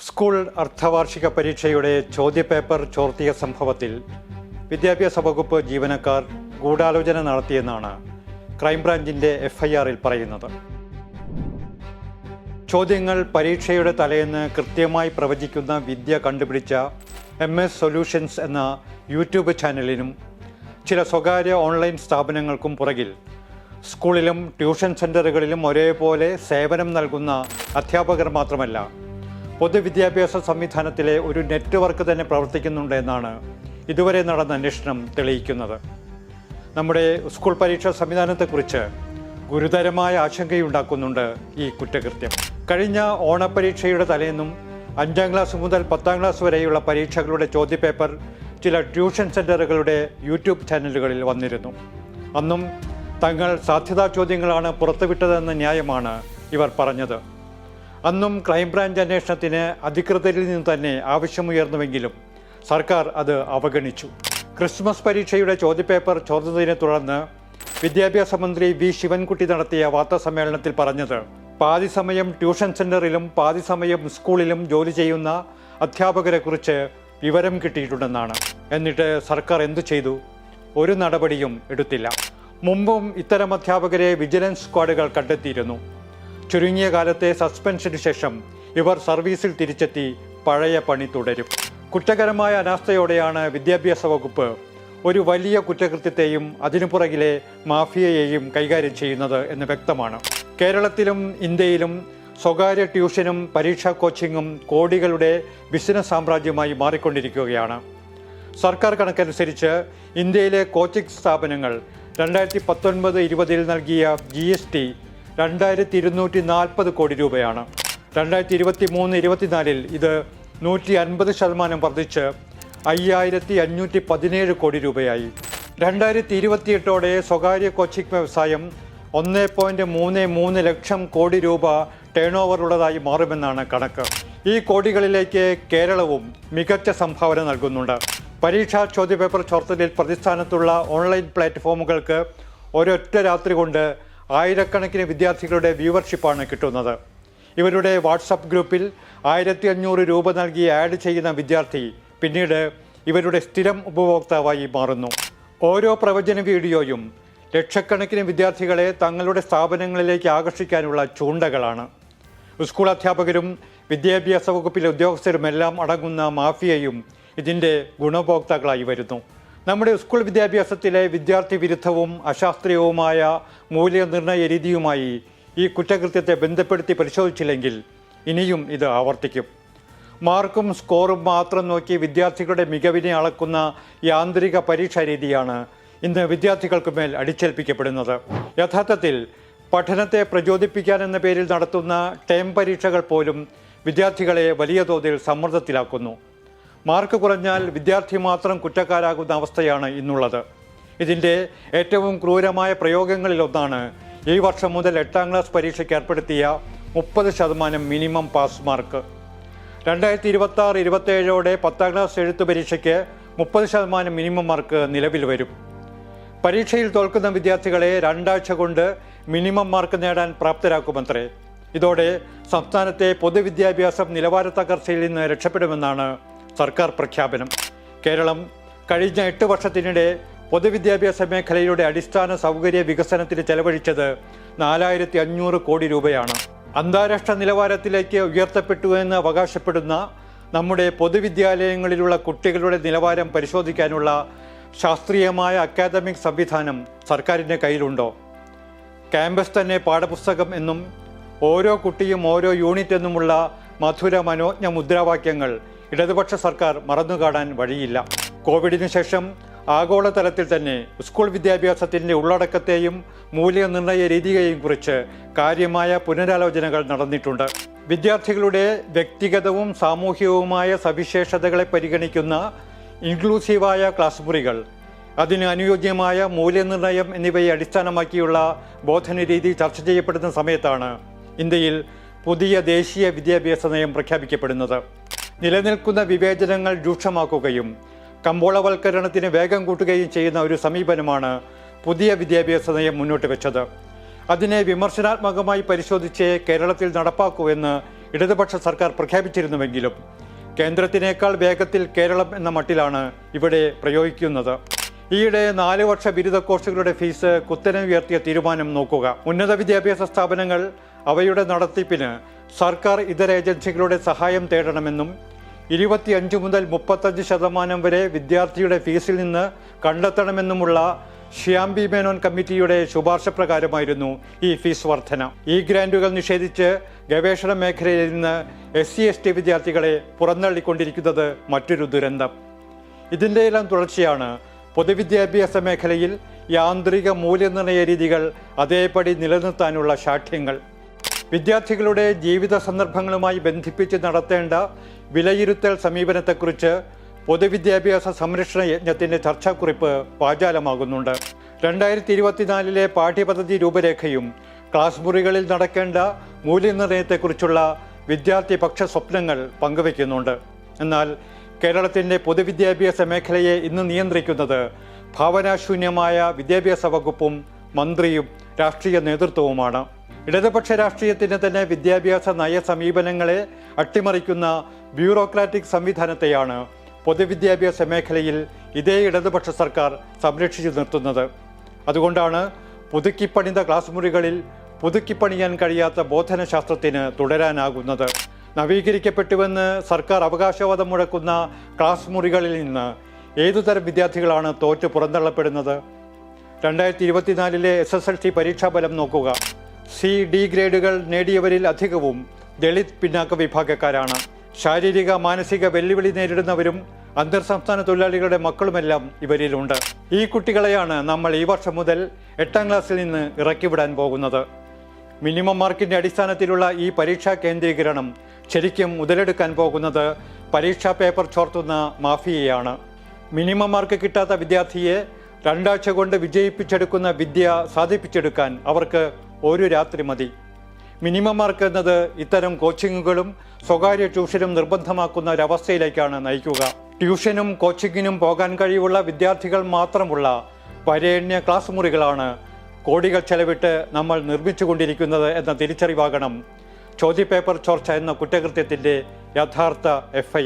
School അർദ്ധവാർഷിക പരീക്ഷയുടെ ചോദ്യപേപ്പർ ചോർത്തിയ സംഭവത്തിൽ വിദ്യാഭ്യാസ വകുപ്പ് ജീവനക്കാർ ഗൂഢാലോചന നടത്തിയെന്നാണ് ക്രൈംബ്രാഞ്ചിന്റെ എഫ്ഐആറിൽ പറയുന്നത്. ചോദ്യങ്ങൾ പരീക്ഷയുടെ തലേന്ന് കൃത്യമായി പ്രവചിക്കുന്ന വിദ്യ കണ്ടുപിടിച്ച എം എസ് സൊല്യൂഷൻസ് എന്ന യൂട്യൂബ് ചാനലിനും ചില സ്വകാര്യ ഓൺലൈൻ സ്ഥാപനങ്ങൾക്കും പുറകിൽ സ്കൂളിലും ട്യൂഷൻ സെന്ററുകളിലും ഒരേപോലെ സേവനം നൽകുന്ന അധ്യാപകർ മാത്രമല്ല പൊതുവിദ്യാഭ്യാസ സംവിധാനത്തിലെ ഒരു നെറ്റ്വർക്ക് തന്നെ പ്രവർത്തിക്കുന്നുണ്ട് എന്നാണ് ഇതുവരെ നടന്ന അന്വേഷണം തെളിയിക്കുന്നത്. നമ്മുടെ സ്കൂൾ പരീക്ഷാ സംവിധാനത്തെക്കുറിച്ച് ഗുരുതരമായ ആശങ്കയുണ്ടാക്കുന്നുണ്ട് ഈ കുറ്റകൃത്യം. കഴിഞ്ഞ ഓണപരീക്ഷയുടെ തലേന്നും അഞ്ചാം ക്ലാസ് മുതൽ പത്താം ക്ലാസ് വരെയുള്ള പരീക്ഷകളുടെ ചോദ്യപേപ്പർ ചില ട്യൂഷൻ സെന്ററുകളുടെ യൂട്യൂബ് ചാനലുകളിൽ വന്നിരുന്നു. അന്നും തങ്ങൾ സാധ്യതാ ചോദ്യങ്ങളാണ് പുറത്തുവിട്ടതെന്ന ന്യായമാണ് ഇവർ പറഞ്ഞത്. അന്നും ക്രൈംബ്രാഞ്ച് അന്വേഷണത്തിന് അധികൃതരിൽ നിന്ന് തന്നെ ആവശ്യമുയർന്നുവെങ്കിലും സർക്കാർ അത് അവഗണിച്ചു. ക്രിസ്മസ് പരീക്ഷയുടെ ചോദ്യപേപ്പർ ചോർന്നതിനെ തുടർന്ന് വിദ്യാഭ്യാസ മന്ത്രി വി ശിവൻകുട്ടി നടത്തിയ വാർത്താസമ്മേളനത്തിൽ പറഞ്ഞത് പാതി സമയം ട്യൂഷൻ സെന്ററിലും പാതി സമയം സ്കൂളിലും ജോലി ചെയ്യുന്ന അധ്യാപകരെ കുറിച്ച് വിവരം കിട്ടിയിട്ടുണ്ടെന്നാണ്. എന്നിട്ട് സർക്കാർ എന്തു ചെയ്തു? ഒരു നടപടിയും എടുത്തില്ല. മുമ്പും ഇത്തരം അധ്യാപകരെ വിജിലൻസ് സ്ക്വാഡുകൾ കണ്ടെത്തിയിരുന്നു. ചുരുങ്ങിയ കാലത്തെ സസ്പെൻഷന് ശേഷം ഇവർ സർവീസിൽ തിരിച്ചെത്തി പഴയ പണി തുടരും. കുറ്റകരമായ അനാസ്ഥയോടെയാണ് വിദ്യാഭ്യാസ വകുപ്പ് ഒരു വലിയ കുറ്റകൃത്യത്തെയും അതിനു പുറകിലെ മാഫിയയെയും കൈകാര്യം ചെയ്യുന്നത് എന്ന് വ്യക്തമാണ്. കേരളത്തിലും ഇന്ത്യയിലും സ്വകാര്യ ട്യൂഷനും പരീക്ഷാ കോച്ചിങ്ങും കോടികളുടെ ബിസിനസ് സാമ്രാജ്യമായി മാറിക്കൊണ്ടിരിക്കുകയാണ്. സർക്കാർ കണക്കനുസരിച്ച് ഇന്ത്യയിലെ കോച്ചിങ് സ്ഥാപനങ്ങൾ രണ്ടായിരത്തി പത്തൊൻപത് ഇരുപതിൽ നൽകിയ ജി എസ് ടി രണ്ടായിരത്തി ഇരുന്നൂറ്റി നാൽപ്പത് കോടി രൂപയാണ്. രണ്ടായിരത്തി ഇരുപത്തി മൂന്ന് ഇരുപത്തിനാലിൽ ഇത് നൂറ്റി അൻപത് ശതമാനം വർദ്ധിച്ച് അയ്യായിരത്തി അഞ്ഞൂറ്റി പതിനേഴ് കോടി രൂപയായി. രണ്ടായിരത്തി ഇരുപത്തിയെട്ടോടെ സ്വകാര്യ കോച്ചിങ് വ്യവസായം ഒന്ന് പോയിന്റ് മൂന്ന് മൂന്ന് ലക്ഷം കോടി രൂപ ടേൺ ഓവർ ഉള്ളതായി മാറുമെന്നാണ് കണക്ക്. ഈ കോടികളിലേക്ക് കേരളവും മികച്ച സംഭാവന നൽകുന്നുണ്ട്. പരീക്ഷാ ചോദ്യപേപ്പർ ചോർത്തലിൽ പ്രതിസ്ഥാനത്തുള്ള ഓൺലൈൻ പ്ലാറ്റ്ഫോമുകൾക്ക് ഒരൊറ്റ രാത്രി കൊണ്ട് ആയിരക്കണക്കിന് വിദ്യാർത്ഥികളുടെ വ്യൂവർഷിപ്പാണ് കിട്ടുന്നത്. ഇവരുടെ വാട്സപ്പ് ഗ്രൂപ്പിൽ ആയിരത്തി അഞ്ഞൂറ് രൂപ നൽകി ആഡ് ചെയ്യുന്ന വിദ്യാർത്ഥി പിന്നീട് ഇവരുടെ സ്ഥിരം ഉപഭോക്താവായി മാറുന്നു. ഓരോ പ്രവചന വീഡിയോയും ലക്ഷക്കണക്കിന് വിദ്യാർത്ഥികളെ തങ്ങളുടെ സ്ഥാപനങ്ങളിലേക്ക് ആകർഷിക്കാനുള്ള ചൂണ്ടകളാണ്. സ്കൂൾ അധ്യാപകരും വിദ്യാഭ്യാസ വകുപ്പിലെ ഉദ്യോഗസ്ഥരുമെല്ലാം അടങ്ങുന്ന മാഫിയയും ഇതിന്റെ ഗുണഭോക്താക്കളായി വരുന്നു. നമ്മുടെ സ്കൂൾ വിദ്യാഭ്യാസത്തിലെ വിദ്യാർത്ഥി വിരുദ്ധവും അശാസ്ത്രീയവുമായ മൂല്യനിർണയ രീതിയുമായി ഈ കുറ്റകൃത്യത്തെ ബന്ധപ്പെടുത്തി പരിശോധിച്ചില്ലെങ്കിൽ ഇനിയും ഇത് ആവർത്തിക്കും. മാർക്കും സ്കോറും മാത്രം നോക്കി വിദ്യാർത്ഥികളുടെ മികവിനെ അളക്കുന്ന യാന്ത്രിക പരീക്ഷാ രീതിയാണ് ഇന്ന് വിദ്യാർത്ഥികൾക്ക് മേൽ അടിച്ചേൽപ്പിക്കപ്പെടുന്നത്. യഥാർത്ഥത്തിൽ പഠനത്തെ പ്രചോദിപ്പിക്കാൻ എന്ന പേരിൽ നടത്തുന്ന ടേം പരീക്ഷകൾ പോലും വിദ്യാർത്ഥികളെ വലിയ തോതിൽ സമ്മർദ്ദത്തിലാക്കുന്നു. മാർക്ക് കുറഞ്ഞാൽ വിദ്യാർത്ഥി മാത്രം കുറ്റക്കാരാകുന്ന അവസ്ഥയാണ് ഇന്നുള്ളത്. ഇതിന്റെ ഏറ്റവും ക്രൂരമായ പ്രയോഗങ്ങളിലൊന്നാണ് ഈ വർഷം മുതൽ എട്ടാം ക്ലാസ് പരീക്ഷയ്ക്ക് ഏർപ്പെടുത്തിയ മുപ്പത് ശതമാനം മിനിമം പാസ് മാർക്ക്. രണ്ടായിരത്തി ഇരുപത്തി ആറ് ഇരുപത്തേഴോടെ പത്താം ക്ലാസ് എഴുത്ത് പരീക്ഷയ്ക്ക് മുപ്പത് ശതമാനം മിനിമം മാർക്ക് നിലവിൽ വരും. പരീക്ഷയിൽ തോൽക്കുന്ന വിദ്യാർത്ഥികളെ രണ്ടാഴ്ച കൊണ്ട് മിനിമം മാർക്ക് നേടാൻ പ്രാപ്തരാക്കുമത്രേ. ഇതോടെ സംസ്ഥാനത്തെ പൊതുവിദ്യാഭ്യാസം നിലവാര തകർച്ചയിൽ നിന്ന് രക്ഷപ്പെടുമെന്നാണ് സർക്കാർ പ്രഖ്യാപനം. കേരളം കഴിഞ്ഞ എട്ട് വർഷത്തിനിടെ പൊതുവിദ്യാഭ്യാസ മേഖലയുടെ അടിസ്ഥാന സൗകര്യ വികസനത്തിന് ചെലവഴിച്ചത് നാലായിരത്തി അഞ്ഞൂറ് കോടി രൂപയാണ്. അന്താരാഷ്ട്ര നിലവാരത്തിലേക്ക് ഉയർത്തപ്പെട്ടു എന്ന് അവകാശപ്പെടുന്ന നമ്മുടെ പൊതുവിദ്യാലയങ്ങളിലുള്ള കുട്ടികളുടെ നിലവാരം പരിശോധിക്കാനുള്ള ശാസ്ത്രീയമായ അക്കാദമിക് സംവിധാനം സർക്കാരിന്റെ കയ്യിലുണ്ടോ? ക്യാമ്പസ് തന്നെ പാഠപുസ്തകം എന്നും ഓരോ കുട്ടിയും ഓരോ യൂണിറ്റ് എന്നുമുള്ള മധുര മനോജ്ഞ മുദ്രാവാക്യങ്ങൾ ഇടതുപക്ഷ സർക്കാർ മറന്നുകാണാൻ വഴിയില്ല. കോവിഡിന് ശേഷം ആഗോളതലത്തിൽ തന്നെ സ്കൂൾ വിദ്യാഭ്യാസത്തിന്റെ ഉള്ളടക്കത്തെയും മൂല്യനിർണയ രീതിയെയും കുറിച്ച് കാര്യമായ പുനരാലോചനകൾ നടന്നിട്ടുണ്ട്. വിദ്യാർത്ഥികളുടെ വ്യക്തിഗതവും സാമൂഹികവുമായ സവിശേഷതകളെ പരിഗണിക്കുന്ന ഇൻക്ലൂസീവായ ക്ലാസ് മുറികൾ അതിന് അനുയോജ്യമായ മൂല്യനിർണയം എന്നിവയെ അടിസ്ഥാനമാക്കിയുള്ള ബോധന രീതി ചർച്ച ചെയ്യപ്പെടുന്ന സമയത്താണ് ഇന്ത്യയിൽ പുതിയ ദേശീയ വിദ്യാഭ്യാസ നയം പ്രഖ്യാപിക്കപ്പെടുന്നത്. നിലനിൽക്കുന്ന വിവേചനങ്ങൾ രൂക്ഷമാക്കുകയും കമ്പോളവൽക്കരണത്തിന് വേഗം കൂട്ടുകയും ചെയ്യുന്ന ഒരു സമീപനമാണ് പുതിയ വിദ്യാഭ്യാസ നയം മുന്നോട്ട് വെച്ചത്. അതിനെ വിമർശനാത്മകമായി പരിശോധിച്ച് കേരളത്തിൽ നടപ്പാക്കൂ എന്ന് ഇടതുപക്ഷ സർക്കാർ പ്രഖ്യാപിച്ചിരുന്നുവെങ്കിലും കേന്ദ്രത്തിനേക്കാൾ വേഗത്തിൽ കേരളം എന്ന മട്ടിലാണ് ഇവിടെ പ്രയോഗിക്കുന്നത്. ഈയിടെ നാല് വർഷ ബിരുദ കോഴ്സുകളുടെ ഫീസ് കുത്തനെ ഉയർത്തിയ തീരുമാനം നോക്കുക. ഉന്നത വിദ്യാഭ്യാസ സ്ഥാപനങ്ങൾ അവയുടെ നടത്തിപ്പിന് സർക്കാർ ഇതര ഏജൻസികളുടെ സഹായം തേടണമെന്നും ഇരുപത്തിയഞ്ച് മുതൽ മുപ്പത്തഞ്ച് ശതമാനം വരെ വിദ്യാർത്ഥിയുടെ ഫീസിൽ നിന്ന് കണ്ടെത്തണമെന്നുമുള്ള ശ്യാംബി മേനോൻ കമ്മിറ്റിയുടെ ശുപാർശ പ്രകാരമായിരുന്നു ഈ ഫീസ് വർധന. ഈ ഗ്രാൻഡുകൾ നിഷേധിച്ച് ഗവേഷണ മേഖലയിൽ നിന്ന് എസ് സി എസ് ടി വിദ്യാർത്ഥികളെ പുറന്തള്ളിക്കൊണ്ടിരിക്കുന്നത് മറ്റൊരു ദുരന്തം. ഇതിന്റെ എല്ലാം തുടർച്ചയാണ് പൊതുവിദ്യാഭ്യാസ മേഖലയിൽ യാന്ത്രിക മൂല്യനിർണയ രീതികൾ അതേപടി നിലനിർത്താനുള്ള ശാഠ്യങ്ങൾ. വിദ്യാർത്ഥികളുടെ ജീവിത സന്ദർഭങ്ങളുമായി ബന്ധിപ്പിച്ച് നടത്തേണ്ട വിലയിരുത്തൽ സമീപനത്തെക്കുറിച്ച് പൊതുവിദ്യാഭ്യാസ സംരക്ഷണ യജ്ഞത്തിന്റെ ചർച്ചാക്കുറിപ്പ് വാചാലമാകുന്നുണ്ട് രണ്ടായിരത്തി ഇരുപത്തിനാലിലെ പാഠ്യപദ്ധതി രൂപരേഖയും ക്ലാസ് മുറികളിൽ നടക്കേണ്ട മൂല്യനിർണയത്തെക്കുറിച്ചുള്ള വിദ്യാർത്ഥി പക്ഷ സ്വപ്നങ്ങൾ പങ്കുവയ്ക്കുന്നുണ്ട്. എന്നാൽ കേരളത്തിന്റെ പൊതുവിദ്യാഭ്യാസ മേഖലയെ ഇന്ന് നിയന്ത്രിക്കുന്നത് ഭാവനാശൂന്യമായ വിദ്യാഭ്യാസ വകുപ്പും മന്ത്രിയും രാഷ്ട്രീയ നേതൃത്വവുമാണ്. ഇടതുപക്ഷ രാഷ്ട്രീയത്തിന് തന്നെ വിദ്യാഭ്യാസ നയ സമീപനങ്ങളെ അട്ടിമറിക്കുന്ന ബ്യൂറോക്രാറ്റിക് സംവിധാനത്തെയാണ് പൊതുവിദ്യാഭ്യാസ മേഖലയിൽ ഇതേ ഇടതുപക്ഷ സർക്കാർ സംരക്ഷിച്ചു നിർത്തുന്നത്. അതുകൊണ്ടാണ് പുതുക്കിപ്പണിത ക്ലാസ് മുറികളിൽ പുതുക്കിപ്പണിയാൻ കഴിയാത്ത ബോധനശാസ്ത്രത്തിന് തുടരാനാകുന്നത്. നവീകരിക്കപ്പെട്ടുവെന്ന് സർക്കാർ അവകാശവാദം മുഴക്കുന്ന ക്ലാസ് മുറികളിൽ നിന്ന് ഏതുതരം വിദ്യാർത്ഥികളാണ് തോറ്റ് പുറന്തള്ളപ്പെടുന്നത്? രണ്ടായിരത്തി ഇരുപത്തിനാലിലെ എസ് എസ് എൽ സി പരീക്ഷാഫലം നോക്കുക. സി ഡി ഗ്രേഡുകൾ നേടിയവരിൽ അധികവും ദളിത് പിന്നാക്ക വിഭാഗക്കാരാണ്. ശാരീരിക മാനസിക വെല്ലുവിളി നേരിടുന്നവരും അന്തർ സംസ്ഥാന തൊഴിലാളികളുടെ മക്കളുമെല്ലാം ഇവരിലുണ്ട്. ഈ കുട്ടികളെയാണ് നമ്മൾ ഈ വർഷം മുതൽ എട്ടാം ക്ലാസ്സിൽ നിന്ന് ഇറക്കിവിടാൻ പോകുന്നത്. മിനിമം മാർക്കിന്റെ അടിസ്ഥാനത്തിലുള്ള ഈ പരീക്ഷാ കേന്ദ്രീകരണം ശരിക്കും മുതലെടുക്കാൻ പോകുന്നത് പരീക്ഷാ പേപ്പർ ചോർത്തുന്ന മാഫിയയാണ്. മിനിമം മാർക്ക് കിട്ടാത്ത വിദ്യാർത്ഥിയെ രണ്ടാഴ്ച കൊണ്ട് വിജയിപ്പിച്ചെടുക്കുന്ന വിദ്യ സാധിപ്പിച്ചെടുക്കാൻ അവർക്ക് ഒരു രാത്രി മതി. മിനിമം മാർക്ക് എന്നത് ഇത്തരം കോച്ചിങ്ങുകളും സ്വകാര്യ ട്യൂഷനും നിർബന്ധമാക്കുന്ന ഒരവസ്ഥയിലേക്കാണ് നയിക്കുക. ട്യൂഷനും കോച്ചിങ്ങിനും പോകാൻ കഴിവുള്ള വിദ്യാർത്ഥികൾ മാത്രമുള്ള വരേണ്യ ക്ലാസ് മുറികളാണ് കോടികൾ ചെലവിട്ട് നമ്മൾ നിർമ്മിച്ചുകൊണ്ടിരിക്കുന്നത് എന്ന തിരിച്ചറിവാകണം. ചോദ്യപേപ്പർ ചോർച്ച എന്ന കുറ്റകൃത്യത്തിന്റെ യഥാർത്ഥ എഫ്